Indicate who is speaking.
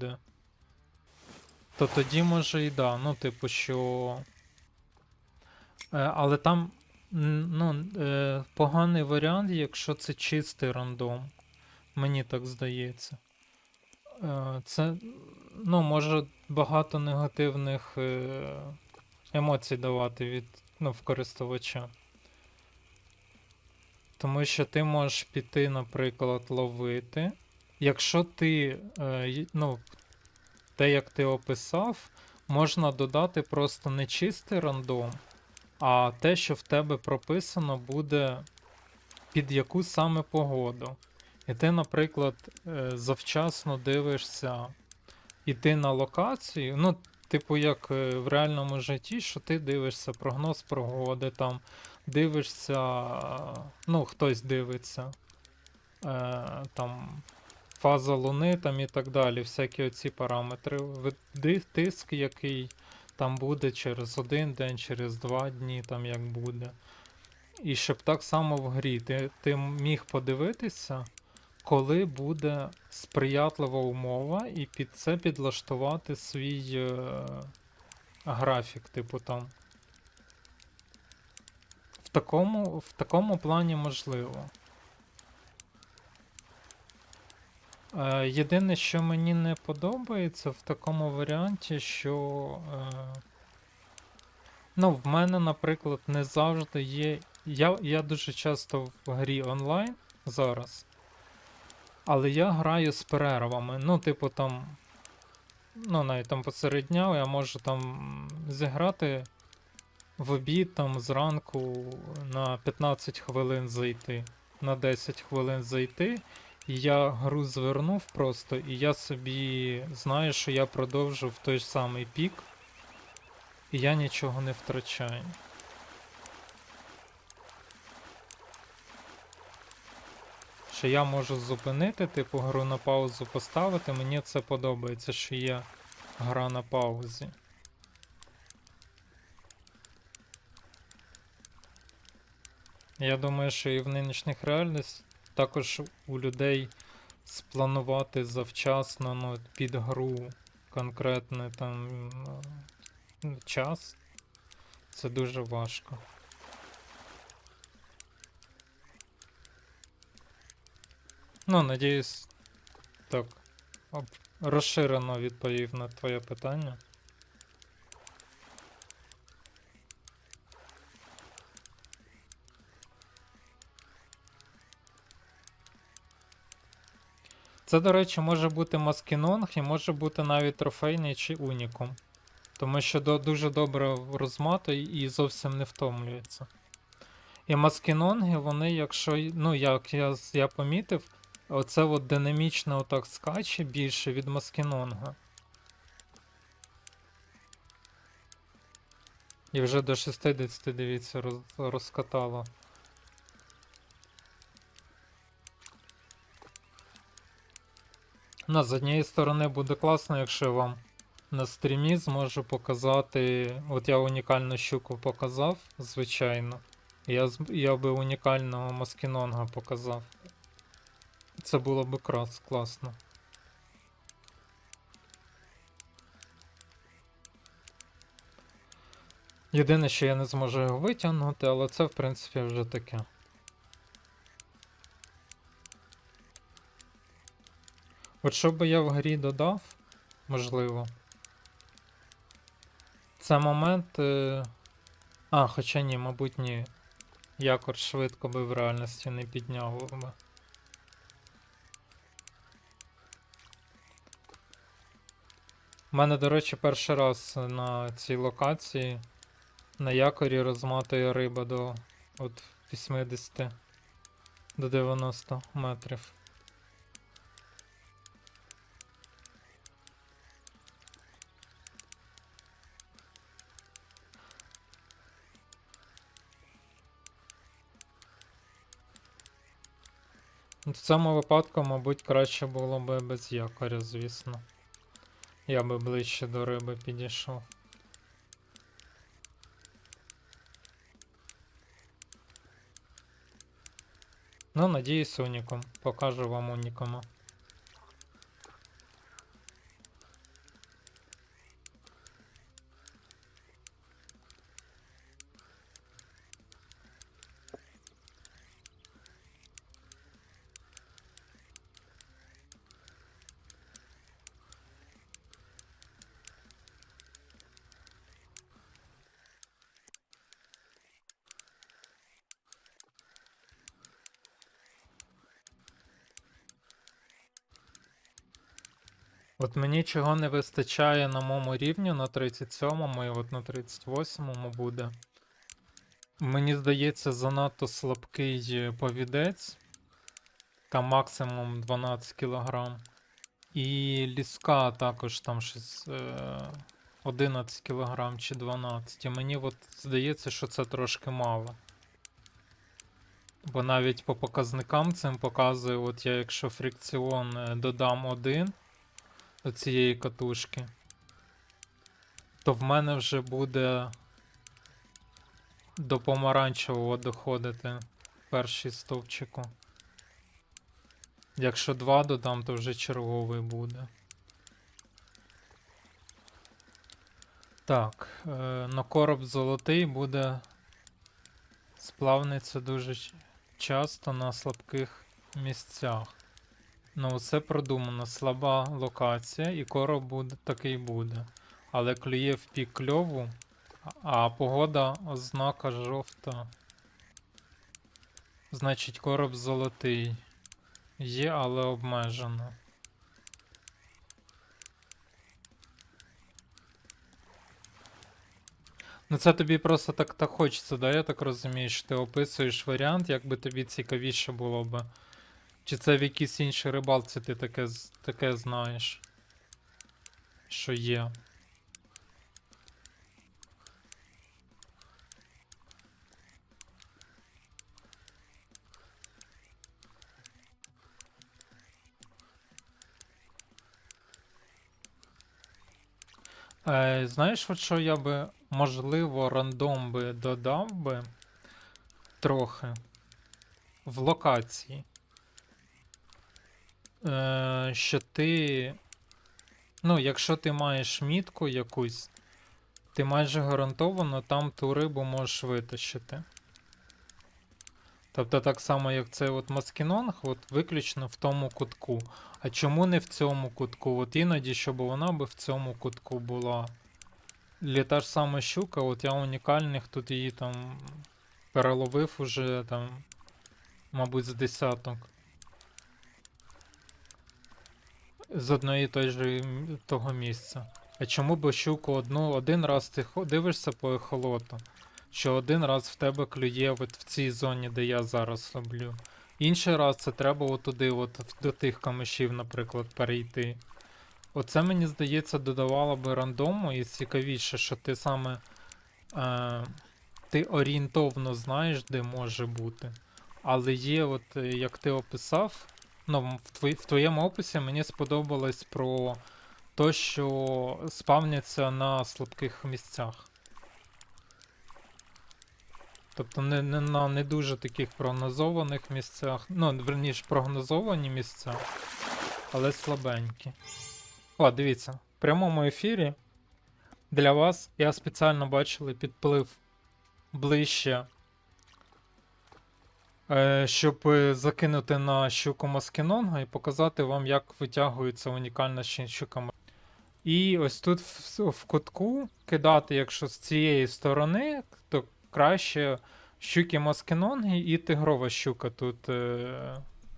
Speaker 1: буде. То тоді може і да. Ну, типу, що. Е, але там ну, е, поганий варіант, якщо це чистий рандом. Мені так здається. Е, це ну, може багато негативних емоцій давати від ну, в користувача. Тому що ти можеш піти, наприклад, ловити. Якщо ти, е, ну, те, як ти описав, можна додати просто не чистий рандом, а те, що в тебе прописано, буде під яку саме погоду. І ти, наприклад, е, завчасно дивишся іти на локацію. Ну, типу, як е, в реальному житті, що ти дивишся прогноз погоди, там, дивишся, ну, хтось дивиться, там, фаза луни там і так далі, всякі оці параметри. Тиск, який там буде через один день, через два дні, там як буде. І щоб так само в грі ти, ти міг подивитися, коли буде сприятлива умова, і під це підлаштувати свій е, графік, типу там. В такому, в такому плані можливо. Е, єдине, що мені не подобається в такому варіанті, що. Е, ну, в мене, наприклад, не завжди є. Я, я дуже часто в грі онлайн зараз. Але я граю з перервами. Ну, типу, там. Ну, навіть там посеред дня я можу там зіграти в обід там зранку на 15 хвилин зайти, на 10 хвилин зайти. Я гру звернув просто, і я собі знаю, що я продовжу в той самий пік, і я нічого не втрачаю. Що я можу зупинити, типу, гру на паузу поставити. Мені це подобається, що є гра на паузі. Я думаю, що і в нинішніх реальностях також у людей спланувати завчасно ну, під гру конкретний там е, час. Це дуже важко. Ну, надіюсь, так. Розширено відповів на твоє питання. Це, до речі, може бути маскінонг і може бути навіть трофейний чи унікум. Тому що до, дуже добре розматує і зовсім не втомлюється. І маскінонги, вони, якщо. Ну, як я, я помітив, оце от динамічно отак скаче більше від маскінонга. І вже до 60, дивіться, роз, розкатало. Ну, з однієї сторони буде класно, якщо вам на стрімі зможу показати. От я унікальну щуку показав, звичайно. Я, я би унікального маскінонга показав. Це було би крас, класно. Єдине, що я не зможу його витягнути, але це, в принципі, вже таке. От що би я в грі додав, можливо. Це момент. Е... А, хоча ні, мабуть, ні. Якор швидко би в реальності не підняв би. У мене, до речі, перший раз на цій локації на якорі розматує риба до от 80 до 90 метрів. В цьому випадку, мабуть, краще було би без якоря, звісно. Я би ближче до риби підійшов. Ну, надіюсь, уніком. Покажу вам унікума. От мені чого не вистачає на моєму рівні на 37-му і от на 38-му буде. Мені здається, занадто слабкий е, повідець. Там максимум 12 кг. І ліска також там щось е, 11 кг чи 12. І мені от здається, що це трошки мало. Бо навіть по показникам цим показує, от я якщо фрикціон е, додам 1 до цієї катушки, то в мене вже буде до помаранчевого доходити перший стовпчику. Якщо 2 додам, то вже черговий буде. Так, е, на короб золотий буде сплавниця дуже часто на слабких місцях. Ну, все продумано. Слаба локація, і короб буде такий буде. Але клює в пік кльову, а погода ознака жовта. Значить, короб золотий. Є, але обмежено. Ну це тобі просто так, так хочеться, да? Я так розумію, що ти описуєш варіант, як би тобі цікавіше було би. Чи це в якійсь іншій рибалці ти таке, таке знаєш? Що є. Е, знаєш, от що я би, можливо, рандом би додав би трохи в локації. Е, що ти. Ну, якщо ти маєш мітку якусь, ти майже гарантовано там ту рибу можеш витащити. Тобто так само, як цей от маскінонг, от виключно в тому кутку. А чому не в цьому кутку? От іноді, щоб вона би в цьому кутку була. Лі та ж сама щука, от я унікальних тут її там переловив уже там, мабуть, з десяток. З одної той же того місця. А чому би щуку одну один раз ти дивишся по ехолоту, що один раз в тебе клює от в цій зоні, де я зараз роблю. Інший раз це треба отуди, от до тих камишів, наприклад, перейти. Оце мені здається додавало би рандому і цікавіше, що ти саме е, ти орієнтовно знаєш, де може бути. Але є, от як ти описав, ну, в, твоєму описі мені сподобалось про те, що спавняться на слабких місцях. Тобто не, не на не дуже таких прогнозованих місцях. Ну, верніше, прогнозовані місця, але слабенькі. О, дивіться, в прямому ефірі для вас я спеціально бачили підплив ближче, щоб е, закинути на щуку маскінонга і показати вам, як витягується унікальна щука. І ось тут в, в кутку кидати, якщо з цієї сторони, то краще щуки маскінонги і тигрова щука тут е,